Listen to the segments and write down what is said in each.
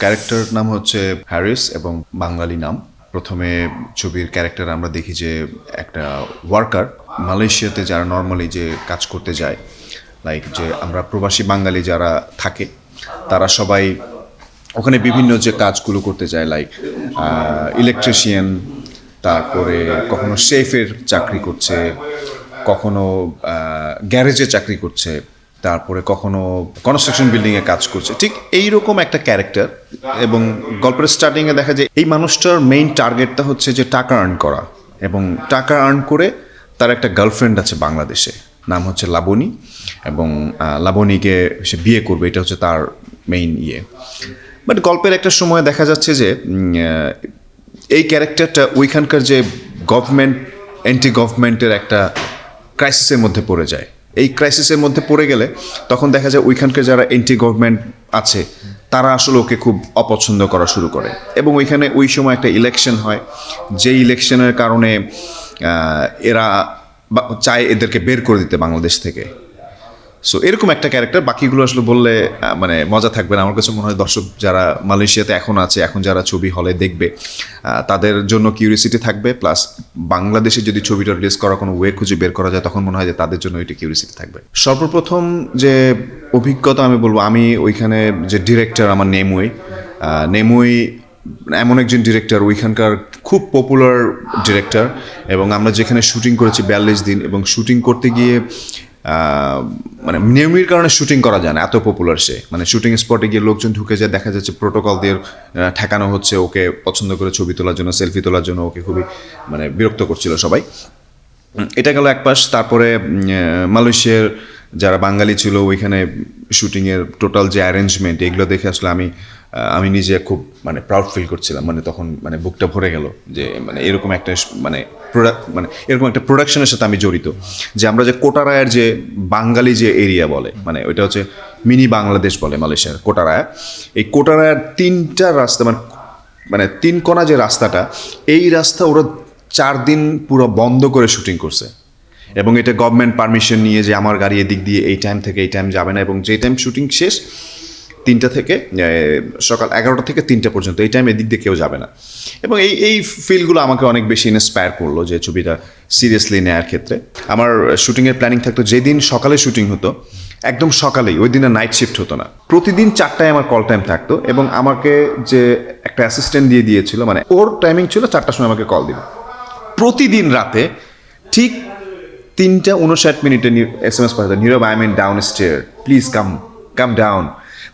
Character নাম হচ্ছে Harris এবং বাঙালি নাম। প্রথমে ছবির ক্যারেক্টার আমরা দেখি যে একটা ওয়ার্কার মালয়েশিয়াতে যারা নর্মালি যে কাজ করতে যায় লাইক যে আমরা প্রবাসী বাঙালি যারা থাকে, তারা সবাই ওখানে বিভিন্ন যে কাজগুলো করতে যায় লাইক ইলেকট্রিশিয়ান তারপরে কখনো শেফের চাকরি করছে, কখনো গ্যারেজে চাকরি করছে তারপরে কখনো কনস্ট্রাকশন বিল্ডিংয়ে কাজ করছে। ঠিক এইরকম একটা ক্যারেক্টার এবং গল্পের স্টার্টিংয়ে দেখা যায় এই মানুষটার মেইন টার্গেটটা হচ্ছে যে টাকা আর্ন করা এবং টাকা আর্ন করে তার একটা গার্লফ্রেন্ড আছে বাংলাদেশে, নাম হচ্ছে লাবণী এবং লাবণীকে সে বিয়ে করবে, এটা হচ্ছে তার মেইন ইয়ে। বাট গল্পের একটা সময় দেখা যাচ্ছে যে এই ক্যারেক্টারটা ওইখানকার যে গভর্নমেন্ট অ্যান্টি গভর্নমেন্টের একটা ক্রাইসিসের মধ্যে পড়ে যায়। এই ক্রাইসিসের মধ্যে পড়ে গেলে তখন দেখা যায় ওইখানকার যারা এন্টি গভর্নমেন্ট আছে, তারা আসলে ওকে খুব অপছন্দ করা শুরু করে। এবং ওইখানে ওই সময় একটা ইলেকশন হয় যে ইলেকশনের কারণে এরা চায় এদেরকে বের করে দিতে বাংলাদেশ থেকে। সো এরকম একটা ক্যারেক্টার বাকিগুলো আসলে বললে মানে মজা থাকবে না। আমার কাছে মনে হয় দর্শক যারা মালয়েশিয়াতে এখন আছে, এখন যারা ছবি হলে দেখবে তাদের জন্য কিউরিয়াসিটি থাকবে। প্লাস বাংলাদেশে যদি ছবিটা রিলিজ করার কোনো ওয়ে খুঁজে বের করা যায়, তখন মনে হয় যে তাদের জন্য এটা কিউরিয়াসিটি থাকবে। সর্বপ্রথম যে অভিজ্ঞতা আমি বলব, আমি ওইখানে যে ডিরেক্টর আমার নেমুই নেমুই এমন একজন ডিরেক্টর ওইখানকার খুব পপুলার ডিরেক্টর এবং আমরা যেখানে শুটিং করেছি বিয়াল্লিশ দিন এবং শুটিং করতে গিয়ে মানে নিয়মের কারণে শুটিং করা যায় না, এত পপুলার সে। মানে শুটিং স্পটে গিয়ে লোকজন ঢুকে যায়, দেখা যাচ্ছে প্রোটোকল দিয়ে ঠেকানো হচ্ছে, ওকে পছন্দ করে ছবি তোলার জন্য সেলফি তোলার জন্য, ওকে খুবই মানে বিরক্ত করছিল সবাই। এটা গেল এক পাশ, তারপরে মালয়েশিয়ার যারা বাঙালি ছিল, ওইখানে শুটিংয়ের টোটাল যে অ্যারেঞ্জমেন্ট এগুলো দেখে আসলে আমি আমি নিজে খুব মানে প্রাউড ফিল করছিলাম। মানে তখন মানে বুকটা ভরে গেল যে মানে এরকম একটা মানে প্রোডাক্ট মানে এরকম একটা প্রোডাকশনের সাথে আমি জড়িত, যে আমরা যে কোটারায়ের যে বাঙালি যে এরিয়া বলে মানে ওইটা হচ্ছে মিনি বাংলাদেশ বলে মালয়েশিয়ার কোটারায়া। এই কোটারায়ার তিনটা রাস্তা মানে মানে তিন কোনা যে রাস্তাটা, এই রাস্তা ওরা চার দিন পুরো বন্ধ করে শুটিং করছে। এবং এটা গভর্নমেন্ট পারমিশন নিয়ে যে আমার গাড়ি এদিক দিয়ে এই টাইম থেকে এই টাইম যাবে না, এবং যে টাইম শুটিং শেষ তিনটা থেকে সকাল এগারোটা থেকে তিনটা পর্যন্ত, এই টাইম এদিক দিয়ে কেউ যাবে না। এবং এই এই ফিলগুলো আমাকে অনেক বেশি ইন্সপায়ার করল যে ছবিটা সিরিয়াসলি নেওয়ার ক্ষেত্রে। আমার শুটিংয়ের প্ল্যানিং থাকতো, যেদিন সকালে শুটিং হতো, একদম সকালেই, ওই দিনে নাইট শিফট হতো না। প্রতিদিন চারটায় আমার কল টাইম থাকতো এবং আমাকে যে একটা অ্যাসিস্ট্যান্ট দিয়ে দিয়েছিল মানে ওর টাইমিং ছিল চারটার সময় আমাকে কল দিবে। প্রতিদিন রাতে ঠিক তিনটা উনষাট মিনিটে S M S পাঠাতো, Nirab I mean down stair please come come down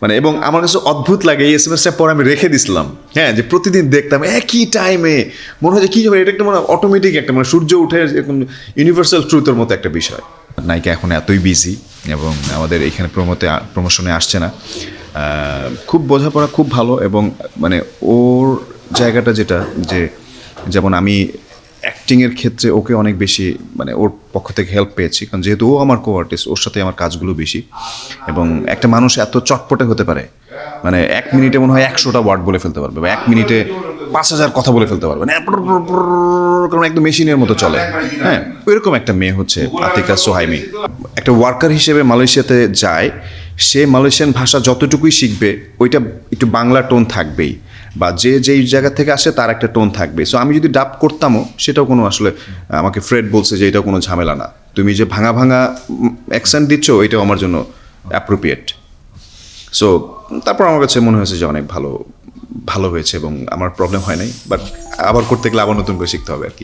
মানে এবং আমার কাছে অদ্ভুত লাগে, এই এস এম এসটা পরে আমি রেখে দিছিলাম। হ্যাঁ যে প্রতিদিন দেখতাম, একই টাইমে মনে হয় যে কী হবে, এটা একটা মানে অটোমেটিক একটা মানে সূর্য উঠে এরকম ইউনিভার্সাল ট্রুথের মতো একটা বিষয়। নায়িকা এখন এতই বিজি এবং আমাদের এখানে প্রমোতে প্রমোশনে আসছে না। খুব বোঝাপড়া, খুব ভালো এবং মানে ওর জায়গাটা যেটা, যে যেমন আমি অ্যাক্টিংয়ের ক্ষেত্রে ওকে অনেক বেশি মানে ওর পক্ষ থেকে হেল্প পেয়েছি। কারণ যেহেতু ও আমার কো আর্টিস্ট ওর সাথে আমার কাজগুলো বেশি। এবং একটা মানুষ এত চটপটে হতে পারে মানে এক মিনিটে মনে হয় একশোটা ওয়ার্ড বলে ফেলতে পারবে বা এক মিনিটে পাঁচ হাজার কথা বলে ফেলতে পারবে। মানে কারণ একদম মেশিনের মতো চলে। হ্যাঁ ওইরকম একটা মেয়ে হচ্ছে আতিকা সোহাইমি। একটা ওয়ার্কার হিসেবে মালয়েশিয়াতে যায়, সে মালয়েশিয়ান ভাষা যতটুকুই শিখবে, ওইটা একটু বাংলা টোন থাকবেই। বা যে যেই জায়গা থেকে আসে তার একটা টোন থাকবে। সো আমি যদি ডাব করতামও, সেটাও কোনো আসলে আমাকে ফ্রেড বলছে যে এটাও কোনো ঝামেলা না। তুমি যে ভাঙা ভাঙা অ্যাকসেন্ট দিচ্ছ, এটাও আমার জন্য অ্যাপ্রোপ্রিয়েট সো তারপর আমার কাছে মনে হয়েছে যে অনেক ভালো ভালো হয়েছে এবং আমার প্রবলেম হয় নাই। বাট আবার করতে গেলে আবার নতুন করে শিখতে হবে আর কি।